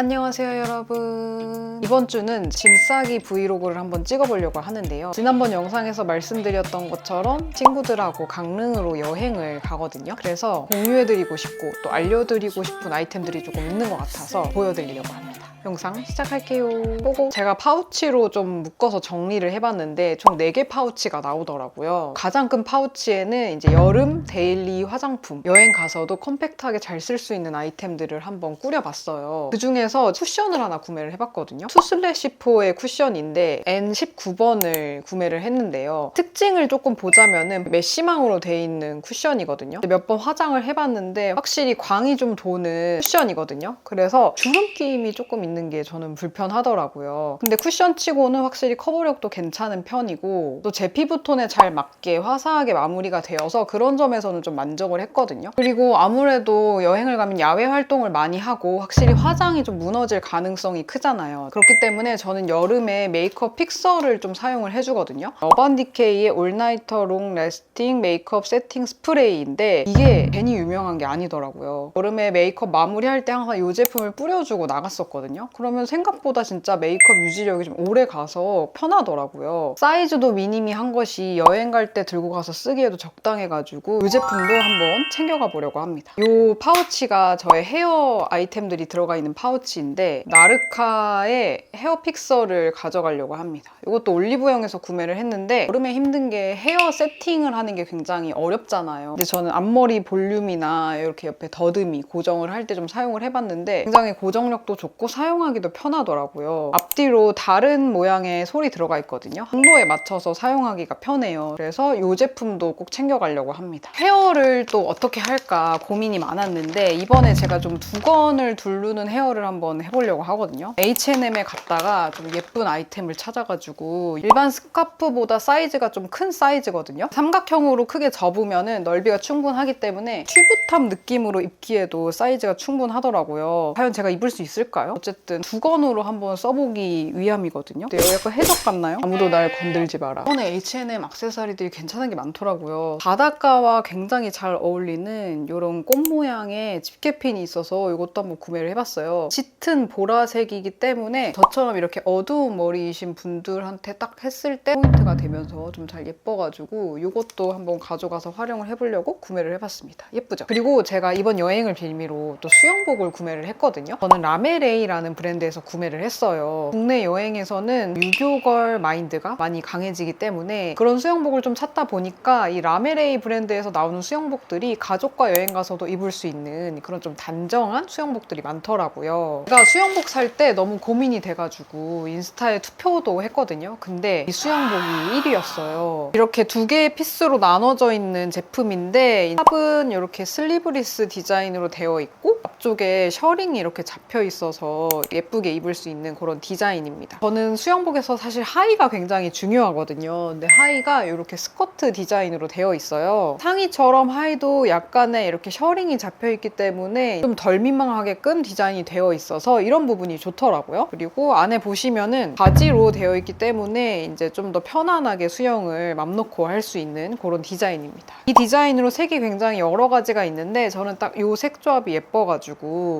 안녕하세요 여러분. 이번 주는 짐 싸기 브이로그를 한번 찍어보려고 하는데요. 지난번 영상에서 말씀드렸던 것처럼 친구들하고 강릉으로 여행을 가거든요. 그래서 공유해드리고 싶고 또 알려드리고 싶은 아이템들이 조금 있는 것 같아서 보여드리려고 합니다 영상 시작할게요. 보고 제가 파우치로 좀 묶어서 정리를 해봤는데 총 4개 파우치가 나오더라고요. 가장 큰 파우치에는 이제 여름 데일리 화장품. 여행 가서도 컴팩트하게 잘 쓸 수 있는 아이템들을 한번 꾸려봤어요. 그 중에서 쿠션을 하나 구매를 해봤거든요. 투슬래시포의 쿠션인데 N19번을 구매를 했는데요. 특징을 조금 보자면은 메쉬망으로 돼 있는 쿠션이거든요. 몇 번 화장을 해봤는데 확실히 광이 좀 도는 쿠션이거든요. 그래서 주름 끼임이 조금 있는 게 저는 불편하더라고요. 근데 쿠션 치고는 확실히 커버력도 괜찮은 편이고 또 제 피부톤에 잘 맞게 화사하게 마무리가 되어서 그런 점에서는 좀 만족을 했거든요. 그리고 아무래도 여행을 가면 야외 활동을 많이 하고 확실히 화장이 좀 무너질 가능성이 크잖아요. 그렇기 때문에 저는 여름에 메이크업 픽서를 좀 사용을 해주거든요. 어반디케이의 올나이터 롱 레스팅 메이크업 세팅 스프레이인데 이게 괜히 유명한 게 아니더라고요. 여름에 메이크업 마무리할 때 항상 이 제품을 뿌려주고 나갔었거든요 그러면 생각보다 진짜 메이크업 유지력이 좀 오래 가서 편하더라고요. 사이즈도 미니미한 것이 여행 갈 때 들고 가서 쓰기에도 적당해가지고 이 제품도 한번 챙겨가 보려고 합니다. 이 파우치가 저의 헤어 아이템들이 들어가 있는 파우치인데 나르카의 헤어 픽서를 가져가려고 합니다. 이것도 올리브영에서 구매를 했는데 여름에 힘든 게 헤어 세팅을 하는 게 굉장히 어렵잖아요. 근데 저는 앞머리 볼륨이나 이렇게 옆에 더듬이 고정을 할 때 좀 사용을 해봤는데 굉장히 고정력도 좋고 사용 하기도 편하더라고요. 앞뒤로 다른 모양의 솔이 들어가 있거든요. 강도에 맞춰서 사용하기가 편해요. 그래서 이 제품도 꼭 챙겨가려고 합니다. 헤어를 또 어떻게 할까 고민이 많았는데 이번에 제가 좀 두건을 두르는 헤어를 한번 해보려고 하거든요. H&M에 갔다가 좀 예쁜 아이템을 찾아가지고 일반 스카프보다 사이즈가 좀 큰 사이즈거든요. 삼각형으로 크게 접으면 넓이가 충분하기 때문에 튜브탑 느낌으로 입기에도 사이즈가 충분하더라고요. 과연 제가 입을 수 있을까요? 어쨌든 두건으로 한번 써보기 위함이거든요. 근데 약간 해적 같나요? 아무도 날 건들지 마라. 이번에 H&M 액세서리들이 괜찮은 게 많더라고요. 바닷가와 굉장히 잘 어울리는 이런 꽃 모양의 집게핀이 있어서 이것도 한번 구매를 해봤어요. 짙은 보라색이기 때문에 저처럼 이렇게 어두운 머리이신 분들한테 딱 했을 때 포인트가 되면서 좀 잘 예뻐가지고 이것도 한번 가져가서 활용을 해보려고 구매를 해봤습니다. 예쁘죠? 그리고 제가 이번 여행을 빌미로 또 수영복을 구매를 했거든요. 저는 라메레이라는 브랜드에서 구매를 했어요. 국내 여행에서는 유교걸 마인드가 많이 강해지기 때문에 그런 수영복을 좀 찾다 보니까 이 라메레이 브랜드에서 나오는 수영복들이 가족과 여행 가서도 입을 수 있는 그런 좀 단정한 수영복들이 많더라고요. 제가 수영복 살 때 너무 고민이 돼가지고 인스타에 투표도 했거든요. 근데 이 수영복이 1위였어요. 이렇게 두 개의 피스로 나눠져 있는 제품인데 탑은 이렇게 슬리브리스 디자인으로 되어 있고 앞쪽에 셔링이 이렇게 잡혀 있어서 예쁘게 입을 수 있는 그런 디자인입니다. 저는 수영복에서 사실 하의가 굉장히 중요하거든요. 근데 하의가 이렇게 스커트 디자인으로 되어 있어요. 상의처럼 하의도 약간의 이렇게 셔링이 잡혀 있기 때문에 좀 덜 민망하게끔 디자인이 되어 있어서 이런 부분이 좋더라고요. 그리고 안에 보시면은 바지로 되어 있기 때문에 이제 좀 더 편안하게 수영을 맘 놓고 할 수 있는 그런 디자인입니다. 이 디자인으로 색이 굉장히 여러 가지가 있는데 저는 딱 이 색 조합이 예뻐가지고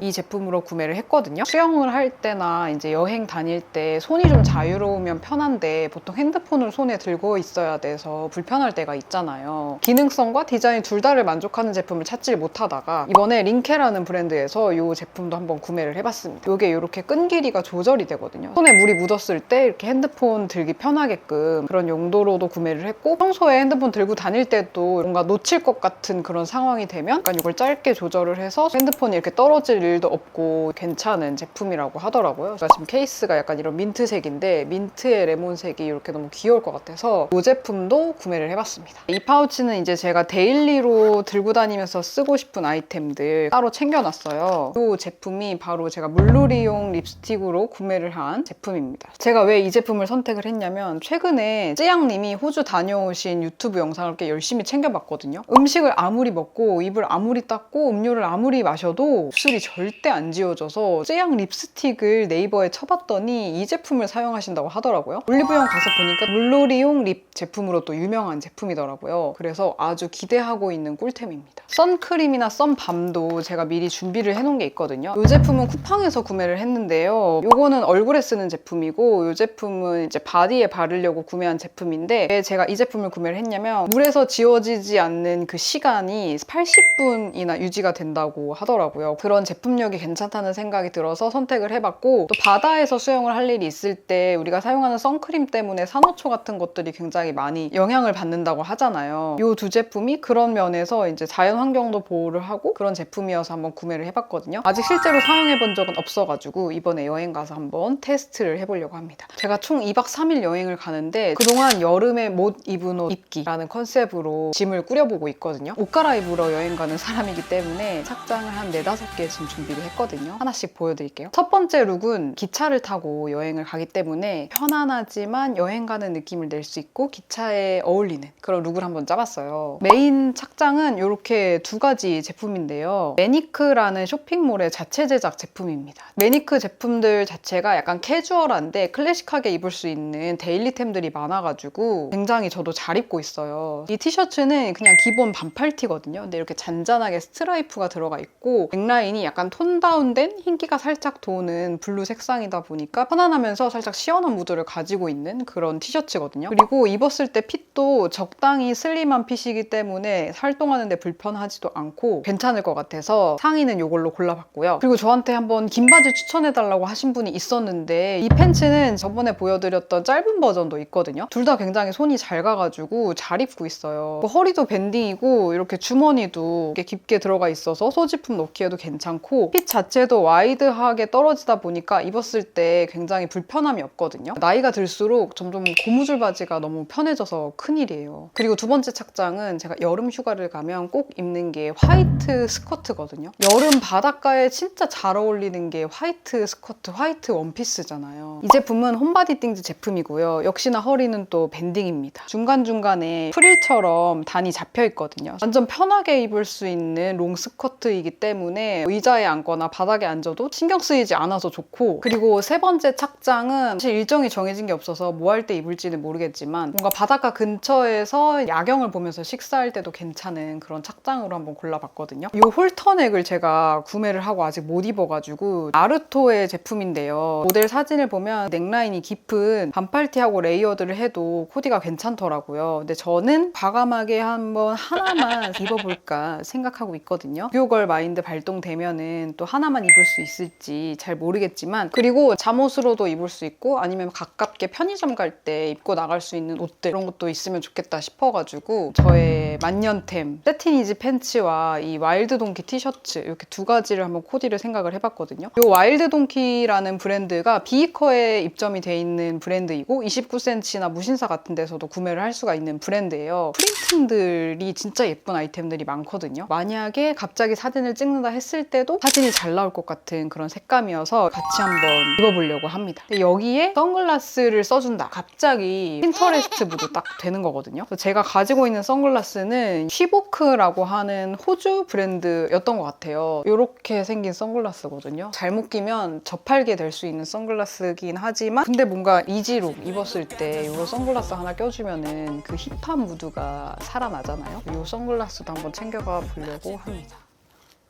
이 제품으로 구매를 했거든요. 수영을 할 때나 이제 여행 다닐 때 손이 좀 자유로우면 편한데 보통 핸드폰을 손에 들고 있어야 돼서 불편할 때가 있잖아요. 기능성과 디자인 둘 다를 만족하는 제품을 찾질 못하다가 이번에 링케라는 브랜드에서 이 제품도 한번 구매를 해봤습니다. 이게 이렇게 끈 길이가 조절이 되거든요. 손에 물이 묻었을 때 이렇게 핸드폰 들기 편하게끔 그런 용도로도 구매를 했고 평소에 핸드폰 들고 다닐 때도 뭔가 놓칠 것 같은 그런 상황이 되면 약간 이걸 짧게 조절을 해서 핸드폰이 이렇게 떨어질 일도 없고 괜찮은 제품이라고 하더라고요. 제가 지금 케이스가 약간 이런 민트색인데 민트의 레몬색이 이렇게 너무 귀여울 것 같아서 이 제품도 구매를 해봤습니다. 이 파우치는 이제 제가 데일리로 들고 다니면서 쓰고 싶은 아이템들 따로 챙겨놨어요. 이 제품이 바로 제가 물놀이용 립스틱으로 구매를 한 제품입니다. 제가 왜 이 제품을 선택을 했냐면 최근에 쯔양님이 호주 다녀오신 유튜브 영상을 꽤 열심히 챙겨봤거든요. 음식을 아무리 먹고 입을 아무리 닦고 음료를 아무리 마셔도 입술이 절대 안 지워져서 쯔양 립스틱을 네이버에 쳐봤더니 이 제품을 사용하신다고 하더라고요. 올리브영 가서 보니까 물놀이용 립 제품으로 또 유명한 제품이더라고요. 그래서 아주 기대하고 있는 꿀템입니다. 선크림이나 선밤도 제가 미리 준비를 해놓은 게 있거든요. 이 제품은 쿠팡에서 구매를 했는데요. 이거는 얼굴에 쓰는 제품이고 이 제품은 이제 바디에 바르려고 구매한 제품인데 왜 제가 이 제품을 구매를 했냐면 물에서 지워지지 않는 그 시간이 80분이나 유지가 된다고 하더라고요. 그런 제품력이 괜찮다는 생각이 들어서 선택을 해봤고 또 바다에서 수영을 할 일이 있을 때 우리가 사용하는 선크림 때문에 산호초 같은 것들이 굉장히 많이 영향을 받는다고 하잖아요. 이 두 제품이 그런 면에서 이제 자연 환경도 보호를 하고 그런 제품이어서 한번 구매를 해봤거든요. 아직 실제로 사용해 본 적은 없어가지고 이번에 여행 가서 한번 테스트를 해보려고 합니다. 제가 총 2박 3일 여행을 가는데 그동안 여름에 못 입은 옷 입기라는 컨셉으로 짐을 꾸려보고 있거든요. 옷 갈아입으러 여행 가는 사람이기 때문에 착장을 한 4, 5개 지금 준비를 했거든요. 하나씩 보여드릴게요. 첫 번째 룩은 기차를 타고 여행을 가기 때문에 편안하지만 여행 가는 느낌을 낼 수 있고 기차에 어울리는 그런 룩을 한번 짜봤어요. 메인 착장은 이렇게 두 가지 제품인데요. 매니크라는 쇼핑몰의 자체 제작 제품입니다. 매니크 제품들 자체가 약간 캐주얼한데 클래식하게 입을 수 있는 데일리템들이 많아가지고 굉장히 저도 잘 입고 있어요. 이 티셔츠는 그냥 기본 반팔 티거든요. 근데 이렇게 잔잔하게 스트라이프가 들어가 있고 넥라인 이 약간 톤 다운된 흰기가 살짝 도는 블루 색상이다 보니까 편안하면서 살짝 시원한 무드를 가지고 있는 그런 티셔츠거든요. 그리고 입었을 때 핏도 적당히 슬림한 핏이기 때문에 활동하는데 불편하지도 않고 괜찮을 것 같아서 상의는 이걸로 골라봤고요. 그리고 저한테 한번 긴 바지 추천해달라고 하신 분이 있었는데 이 팬츠는 저번에 보여드렸던 짧은 버전도 있거든요. 둘 다 굉장히 손이 잘 가가지고 잘 입고 있어요. 뭐 허리도 밴딩이고 이렇게 주머니도 이렇게 깊게 들어가 있어서 소지품 넣기에도 괜찮고 핏 자체도 와이드하게 떨어지다 보니까 입었을 때 굉장히 불편함이 없거든요. 나이가 들수록 점점 고무줄 바지가 너무 편해져서 큰일이에요. 그리고 두 번째 착장은 제가 여름 휴가를 가면 꼭 입는 게 화이트 스커트거든요. 여름 바닷가에 진짜 잘 어울리는 게 화이트 스커트, 화이트 원피스잖아요. 이 제품은 홈바디 띵즈 제품이고요. 역시나 허리는 또 밴딩입니다. 중간중간에 프릴처럼 단이 잡혀 있거든요. 완전 편하게 입을 수 있는 롱 스커트이기 때문에 의자에 앉거나 바닥에 앉아도 신경 쓰이지 않아서 좋고 그리고 세 번째 착장은 사실 일정이 정해진 게 없어서 뭐 할 때 입을지는 모르겠지만 뭔가 바닷가 근처에서 야경을 보면서 식사할 때도 괜찮은 그런 착장으로 한번 골라봤거든요. 이 홀터넥을 제가 구매를 하고 아직 못 입어가지고 나루토의 제품인데요. 모델 사진을 보면 넥라인이 깊은 반팔티하고 레이어드를 해도 코디가 괜찮더라고요. 근데 저는 과감하게 한번 하나만 입어볼까 생각하고 있거든요. 뷰걸 마인드 발동 되면은 또 하나만 입을 수 있을지 잘 모르겠지만 그리고 잠옷으로도 입을 수 있고 아니면 가깝게 편의점 갈 때 입고 나갈 수 있는 옷들 이런 것도 있으면 좋겠다 싶어가지고 저의 만년템 세티니즈 팬츠와 이 와일드 동키 티셔츠 이렇게 두 가지를 한번 코디를 생각을 해봤거든요. 이 와일드 동키라는 브랜드가 비이커에 입점이 돼 있는 브랜드이고 29cm나 무신사 같은 데서도 구매를 할 수가 있는 브랜드예요. 프린팅들이 진짜 예쁜 아이템들이 많거든요. 만약에 갑자기 사진을 찍는다 했을 때도 사진이 잘 나올 것 같은 그런 색감이어서 같이 한번 입어보려고 합니다. 근데 여기에 선글라스를 써준다. 갑자기 핀터레스트 무드 딱 되는 거거든요. 제가 가지고 있는 선글라스는 쉬보크라고 하는 호주 브랜드였던 것 같아요. 이렇게 생긴 선글라스거든요. 잘못 끼면 저팔계 될 수 있는 선글라스긴 하지만 근데 뭔가 이지룩 입었을 때 이런 선글라스 하나 껴주면은 그 힙한 무드가 살아나잖아요. 이 선글라스도 한번 챙겨가 보려고 합니다.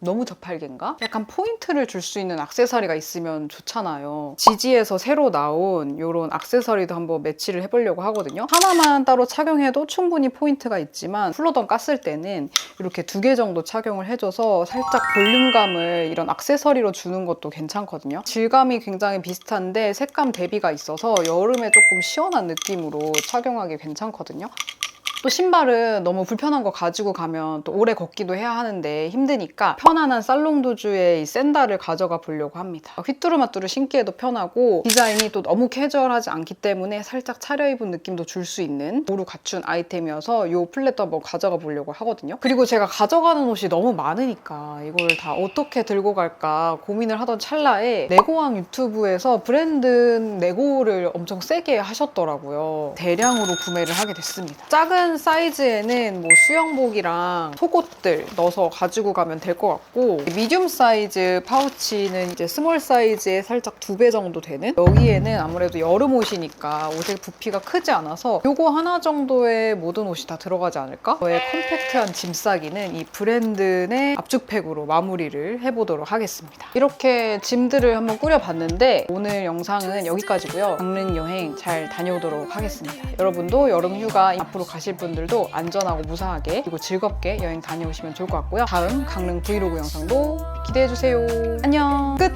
너무 저팔계인가? 약간 포인트를 줄 수 있는 악세사리가 있으면 좋잖아요. 지지에서 새로 나온 이런 악세사리도 한번 매치를 해보려고 하거든요. 하나만 따로 착용해도 충분히 포인트가 있지만 플로던 깠을 때는 이렇게 두 개 정도 착용을 해줘서 살짝 볼륨감을 이런 악세사리로 주는 것도 괜찮거든요. 질감이 굉장히 비슷한데 색감 대비가 있어서 여름에 조금 시원한 느낌으로 착용하기 괜찮거든요. 또 신발은 너무 불편한 거 가지고 가면 또 오래 걷기도 해야 하는데 힘드니까 편안한 살롱 도주의 이 샌들을 가져가 보려고 합니다. 휘뚜루마뚜루 신기에도 편하고 디자인이 또 너무 캐주얼하지 않기 때문에 살짝 차려입은 느낌도 줄 수 있는 모루 갖춘 아이템이어서 이 플랫도 한번 가져가 보려고 하거든요. 그리고 제가 가져가는 옷이 너무 많으니까 이걸 다 어떻게 들고 갈까 고민을 하던 찰나에 네고왕 유튜브에서 브랜드 네고를 엄청 세게 하셨더라고요. 대량으로 구매를 하게 됐습니다. 작은 큰 사이즈에는 뭐 수영복이랑 속옷들 넣어서 가지고 가면 될 것 같고 미디움 사이즈 파우치는 이제 스몰 사이즈의 살짝 두 배 정도 되는 여기에는 아무래도 여름 옷이니까 옷의 부피가 크지 않아서 요거 하나 정도의 모든 옷이 다 들어가지 않을까? 저의 컴팩트한 짐 싸기는 이 브랜드 내 압축팩으로 마무리를 해보도록 하겠습니다. 이렇게 짐들을 한번 꾸려봤는데 오늘 영상은 여기까지고요. 강릉 여행 잘 다녀오도록 하겠습니다. 여러분도 여름 휴가 앞으로 가실 분들도 안전하고 무사하게 그리고 즐겁게 여행 다녀오시면 좋을 것 같고요. 다음 강릉 브이로그 영상도 기대해주세요. 안녕 끝!